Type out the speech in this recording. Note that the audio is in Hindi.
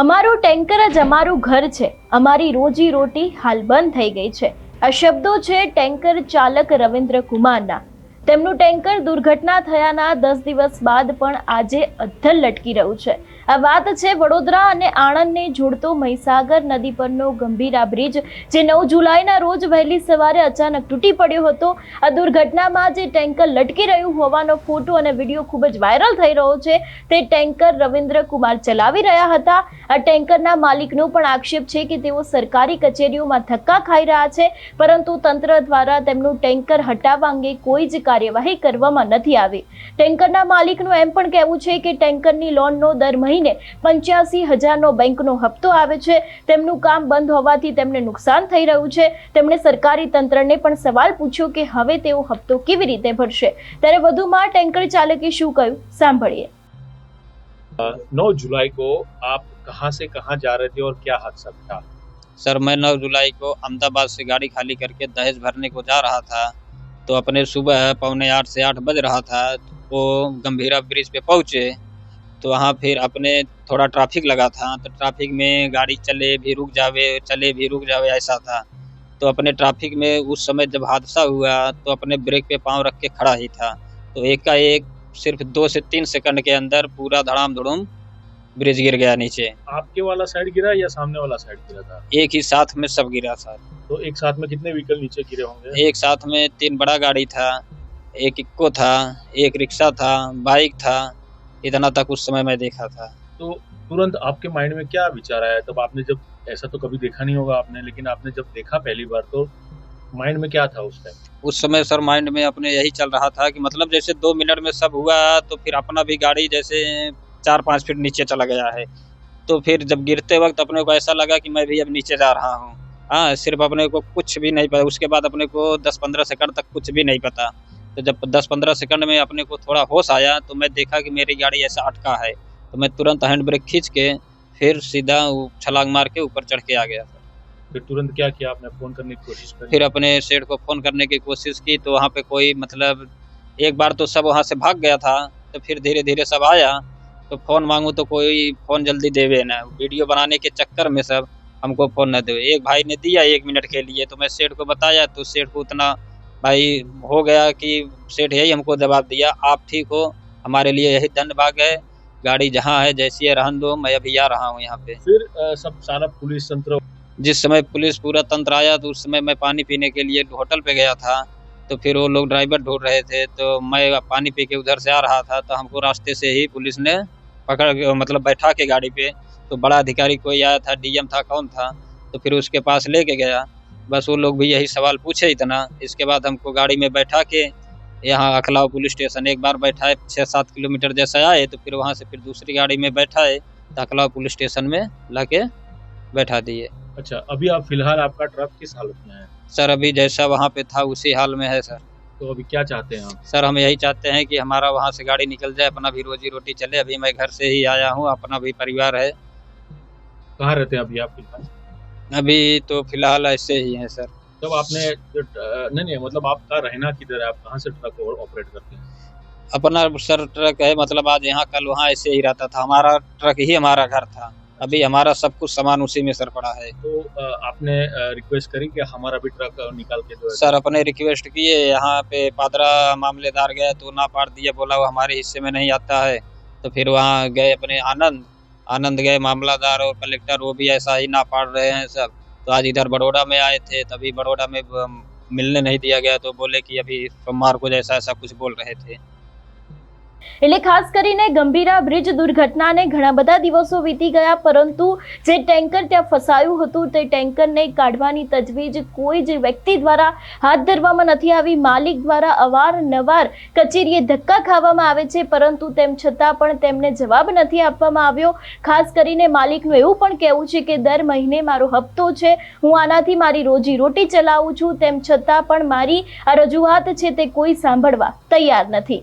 અમારું ટેન્કર જ અમારું ઘર છે. અમારી રોજી રોટી હાલ બંધ થઈ ગઈ છે. આ શબ્દો છે ટેન્કર ચાલક રવિન્દ્ર કુમારના તેમનું ટેન્કર દુર્ઘટના થયાના દસ દિવસ બાદ પણ આજે અદ્ધર લટકી રહ્યું છે. આ વાત છે વડોદરા અને આણંદને જોડતો મહીસાગર નદી પરનો ગંભીરા બ્રિજ, જે નવ જુલાઈના રોજ વહેલી સવારે અચાનક તૂટી પડ્યો હતો. આ દુર્ઘટનામાં જે ટેન્કર લટકી રહ્યું હોવાનો ફોટો અને વીડિયો ખૂબ જ વાયરલ થઈ રહ્યો છે, તે ટેન્કર રવિન્દ્ર કુમાર ચલાવી રહ્યા હતા. આ ટેન્કરના માલિકનો પણ આક્ષેપ છે કે તેઓ સરકારી કચેરીઓમાં ધક્કા ખાઈ રહ્યા છે, પરંતુ તંત્ર દ્વારા તેમનું ટેન્કર હટાવવા અંગે કોઈ જ કાર્યવાહી કરવામાં નથી આવી. ટેન્કરના માલિકનું એમ પણ કહેવું છે કે ટેન્કરની લોનનો દર મહિને પંચ્યાસી હજારનો બેંકનો હપ્તો આવે છે તેમનું કામ બંધ હોવાથી તેમને નુકસાન થઈ રહ્યું છે તેમણે સરકારી તંત્રને પણ સવાલ પૂછ્યો કે હવે તેઓ હપ્તો કેવી રીતે ભરશે ત્યારે વધુમાં ટેન્કર ચાલકે શું કહ્યું સાંભળીએ नौ जुलाई को आप कहाँ से कहाँ जा रहे थे और क्या हादसा था सर मैं नौ जुलाई को अहमदाबाद से गाड़ी खाली करके दहेज भरने को जा रहा था तो अपने सुबह पौने आठ से आठ बज रहा था वो गंभीरा ब्रिज पे पहुँचे तो वहाँ फिर अपने थोड़ा ट्रैफ़िक लगा था तो ट्रैफ़िक में गाड़ी चले भी रुक जावे चले भी रुक जावे ऐसा था। तो अपने ट्रैफ़िक में उस समय जब हादसा हुआ तो अपने ब्रेक पे पाँव रख के खड़ा ही था। तो एक का एक सिर्फ़ दो से तीन सेकंड के अंदर पूरा धड़ाम धुड़ुम ब्रिज गिर गया नीचे। आपके वाला साइड गिरा या सामने वाला साइड गिरा था? एक ही साथ में सब गिरा था। तो एक साथ में कितने व्हीकल नीचे गिरे होंगे? एक साथ में तीन बड़ा गाड़ी था एक इक्को था एक रिक्शा था बाइक था इतना तक उस समय मैं देखा था। तो तुरंत आपके माइंड में क्या विचार आया? तब आपने जब ऐसा तो कभी देखा नहीं होगा आपने लेकिन आपने जब देखा पहली बार तो माइंड में क्या था उस टाइम उस समय सर माइंड में अपने यही चल रहा था कि मतलब जैसे दो मिनट में सब हुआ तो फिर अपना भी गाड़ी जैसे चार पाँच फीट नीचे चला गया है। तो फिर जब गिरते वक्त अपने को ऐसा लगा कि मैं भी अब नीचे जा रहा हूँ। हाँ सिर्फ़ अपने को कुछ भी नहीं पता उसके बाद अपने को दस पंद्रह सेकंड तक कुछ भी नहीं पता। तो जब दस पंद्रह सेकंड में अपने को थोड़ा होश आया तो मैं देखा कि मेरी गाड़ी ऐसा अटका है। तो मैं तुरंत हैंड ब्रेक खींच के फिर सीधा छलांग मार के ऊपर चढ़ के आ गया फिर तुरंत क्या किया आपने? फ़ोन करने की कोशिश करी? फिर अपने सेठ को फ़ोन करने की कोशिश की तो वहाँ पे कोई मतलब एक बार तो सब वहाँ से भाग गया था तो फिर धीरे धीरे सब आया। तो फ़ोन मांगू तो कोई फ़ोन जल्दी देवे ना। वीडियो बनाने के चक्कर में सब हमको फ़ोन न दे एक भाई ने दिया एक मिनट के लिए तो मैं सेठ को बताया तो सेठ को उतना भाई हो गया कि सेठ यही हमको जवाब दिया। आप ठीक हो? हमारे लिए यही धन्य भाग है। गाड़ी जहाँ है जैसी है रहन दो मैं अभी आ रहा हूँ यहाँ पे। फिर सब सारा पुलिस तंत्र? जिस समय पुलिस पूरा तंत्र आया तो उस समय मैं पानी पीने के लिए होटल पे गया था। तो फिर वो लोग ड्राइवर ढूंढ रहे थे तो मैं पानी पी के उधर से आ रहा था। तो हमको रास्ते से ही पुलिस ने पकड़ मतलब बैठा के गाड़ी पे। तो बड़ा अधिकारी कोई आया था डीएम था कौन था? तो फिर उसके पास लेके गया। बस वो लोग भी यही सवाल पूछे इतना। इसके बाद हमको गाड़ी में बैठा के यहाँ अखलाव पुलिस स्टेशन एक बार बैठाए छः सात किलोमीटर जैसा आए तो फिर वहाँ से फिर दूसरी गाड़ी में बैठाए तो अखलाव पुलिस स्टेशन में ला के बैठा दिए। अच्छा अभी आप फ़िलहाल आपका ट्रक किस हालत में है? सर अभी जैसा वहाँ पे था उसी हाल में है सर। तो अभी क्या चाहते हैं आप? सर हम यही चाहते हैं कि हमारा वहाँ से गाड़ी निकल जाए अपना भी रोजी रोटी चले। अभी मैं घर से ही आया हूँ अपना भी परिवार है। कहाँ रहते हैं अभी आप फ़िलहाल? अभी तो फ़िलहाल ऐसे ही हैं सर। जब आपने जो नहीं नहीं मतलब आपका रहना किधर है? आप कहाँ से ट्रक ऑपरेट करते हैं? अपना सर ट्रक है मतलब आज यहाँ कल वहाँ ऐसे ही रहता था। हमारा ट्रक ही हमारा घर था। अभी हमारा सब कुछ सामान उसी में सर पड़ा है। तो आपने रिक्वेस्ट करी कि हमारा भी ट्रक निकाल के जो सर अपने रिक्वेस्ट किए यहाँ पे पादरा मामलेदार गया तो ना पाड़ दिया बोला वो हमारे हिस्से में नहीं आता है। तो फिर वहाँ गए अपने आनंद। आनंद गए, मामलादार और कलेक्टर, वो भी ऐसा ही ना पाड़ रहे हैं सब। तो आज इधर बड़ोड़ा में आए थे, तभी बड़ोड़ा में मिलने नहीं दिया गया तो बोले कि अभी सोमवार को जैसा ऐसा कुछ बोल रहे थे। એટલે ખાસ કરીને ગંભીરા બ્રિજ દુર્ઘટનાને ઘણા બધા દિવસો વીતી ગયા, પરંતુ જે ટેન્કર ત્યાં ફસાયું હતું તે ટેન્કરને કાઢવાની તજવીજ કોઈ જ વ્યક્તિ દ્વારા હાથ ધરવામાં નથી આવી. માલિક દ્વારા અવારનવાર કચેરીએ ધક્કા ખાવામાં આવે છે, પરંતુ તેમ છતાં પણ તેમને જવાબ નથી આપવામાં આવ્યો. ખાસ કરીને માલિકનું એવું પણ કહેવું છે કે દર મહિને મારો હપ્તો છે, હું આનાથી મારી રોજી રોટી ચલાવું છું. તેમ છતાં પણ મારી આ રજૂઆત છે તે કોઈ સાંભળવા તૈયાર નથી.